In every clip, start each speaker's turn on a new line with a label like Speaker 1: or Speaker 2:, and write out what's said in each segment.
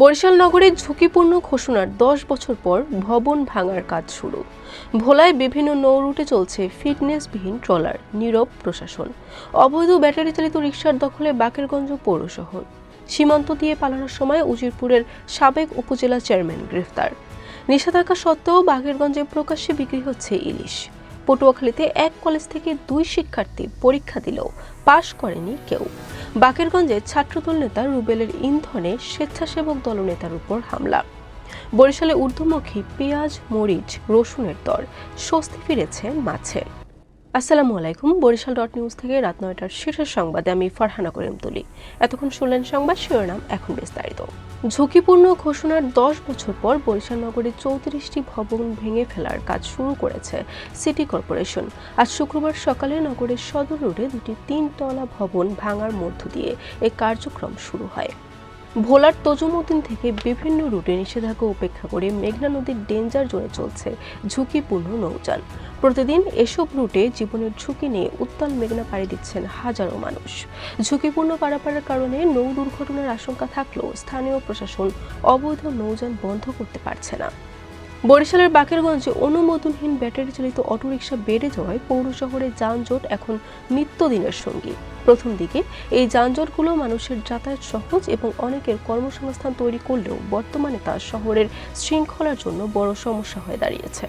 Speaker 1: বরিশাল নগরের ঝুঁকিপূর্ণ ঘোষণার দশ বছর পর ভবন ভাঙার কাজ শুরু। ভোলায় বিভিন্ন নৌ রুটে চলছে ফিটনেসবিহীন ট্রলার, নীরব প্রশাসন। অবৈধ ব্যাটারি চালিত রিকশার দখলে বাকেরগঞ্জ পৌর শহর সীমান্ত দিয়ে পালানোর সময় উজিরপুরের সাবেক উপজেলা চেয়ারম্যান গ্রেফতার। নিষেধাজ্ঞা সত্ত্বেও বাগেরগঞ্জে প্রকাশ্যে বিক্রি হচ্ছে ইলিশ। পটুয়াখালীতে এক কলেজ থেকে দুই শিক্ষার্থী পরীক্ষা দিলেও পাশ করেনি কেউ। বাকেরগঞ্জে ছাত্রদল নেতা রুবেলের ইন্ধনে স্বেচ্ছাসেবক দলনেতার উপর হামলা। বরিশালে ঊর্ধ্বমুখী পেঁয়াজ, মরিচ, রসুনের দর স্বস্তি ফিরেছে মাছে। আসসালামু আলাইকুম, বরিশাল ডট নিউজ থেকে রাত নয়টার শীর্ষের সংবাদে আমি ফারহানা করিম তুলি। এতক্ষণ শুনলেন সংবাদ শিরোনাম, এখন বিস্তারিত। ঝুঁকিপূর্ণ ঘোষণার দশ বছর পর বরিশাল নগরে চৌত্রিশটি ভবন ভেঙে ফেলার কাজ শুরু করেছে সিটি কর্পোরেশন। আজ শুক্রবার সকালে নগরের সদর রোডে দুটি তিনতলা ভবন ভাঙার মধ্য দিয়ে এই কার্যক্রম শুরু হয়। ভোলার তজুমুদ্দিন থেকে বিভিন্ন রুটে নিষেধাজ্ঞা উপেক্ষা করে মেঘনা নদীর ডেঞ্জার জোনে চলছে ঝুঁকিপূর্ণ নৌযান। প্রতিদিন এসব রুটে জীবনের ঝুঁকি নিয়ে উত্তাল মেঘনা পাড়ি দিচ্ছেন হাজারো মানুষ। ঝুঁকিপূর্ণ পারাপারের কারণে নৌ দুর্ঘটনার আশঙ্কা থাকলেও স্থানীয় প্রশাসন অবৈধ নৌযান বন্ধ করতে পারছে না। বরিশালের বাকেরগঞ্জে অনুমোদনহীন ব্যাটারি চালিত অটোরিকশা বেড়ে যাওয়ায় পৌর শহরে যানজট এখন নিত্যদিনের সঙ্গী। প্রথম দিকে এই যানজটগুলো মানুষের যাতায়াত সহজ এবং অনেকের কর্মসংস্থান তৈরি করলেও বর্তমানে তা শহরের শৃঙ্খলার জন্য বড় সমস্যা হয়ে দাঁড়িয়েছে।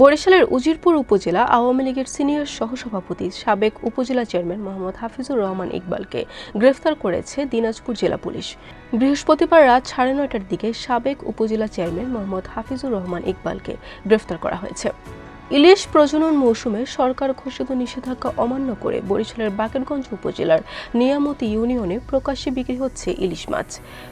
Speaker 1: বরিশালের উজিরপুর উপজেলা আওয়ামী লীগের সিনিয়র সহসভাপতি সাবেক উপজেলা চেয়ারম্যান মোহাম্মদ হাফিজুর রহমান ইকবালকে গ্রেফতার করেছে দিনাজপুর জেলা পুলিশ। বৃহস্পতিবার রাত সাড়ে নয়টার দিকে সাবেক উপজেলা চেয়ারম্যান মোহাম্মদ হাফিজুর রহমান ইকবালকে গ্রেফতার করা হয়েছে। ইলিশ প্রজনন মৌসুমে সরকার ঘোষিত নিষেধাজ্ঞা অমান্য করে বরিশালের বাকেরগঞ্জ উপজেলার নিয়ামতি ইউনিয়নে প্রকাশ্যে বিক্রি হচ্ছে ইলিশ মাছ।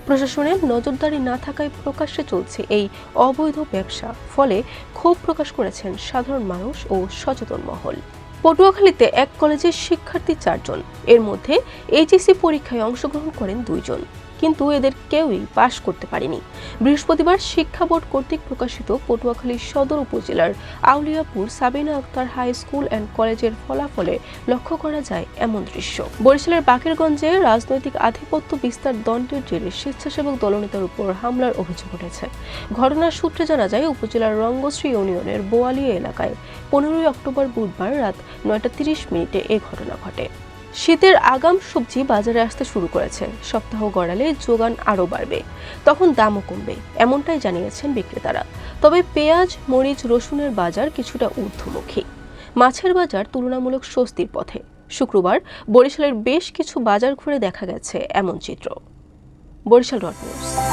Speaker 1: প্রশাসনের নজরদারি না থাকায় প্রকাশ্যে চলছে এই অবৈধ ব্যবসা, ফলে ক্ষোভ প্রকাশ করেছেন সাধারণ মানুষ ও সচেতন মহল। পটুয়াখালীতে এক কলেজের শিক্ষার্থী চারজন, এর মধ্যে এইচএসসি পরীক্ষায় অংশগ্রহণ করেন দুইজন। কিন্তু এদের কেউই পাশ করতে পারেনি। বৃহস্পতিবার শিক্ষা বোর্ড কর্তৃক প্রকাশিত পটুয়াখালী সদর উপজেলার Auliapur Sabina Akter high school and কলেজের ফলাফলে লক্ষ্য করা যায় এমন দৃশ্য। বরিশালের বাকেরগঞ্জে রাজনৈতিক আধিপত্য বিস্তার দণ্ডের জেরে স্বেচ্ছাসেবক দলনেতার উপর হামলার অভিযোগ উঠেছে। ঘটনার সূত্রে জানা যায়, উপজেলার রঙ্গশ্রী ইউনিয়নের বোয়ালিয়া এলাকায় পনেরোই অক্টোবর বুধবার রাত নয়টা তিরিশ মিনিটে এ ঘটনা ঘটে। শীতের আগাম সবজি বাজারে আসতে শুরু করেছে। সপ্তাহ গড়ালে যোগান আরও বাড়বে। তখন দামও কমবে, এমনটাই জানিয়েছেন বিক্রেতারা। তবে পেঁয়াজ, মরিচ, রসুনের বাজার কিছুটা ঊর্ধ্বমুখী। মাছের বাজার তুলনামূলক স্বস্তির পথে। শুক্রবার বরিশালের বেশ কিছু বাজার ঘুরে দেখা গেছে এমন চিত্র। Barishal dot news.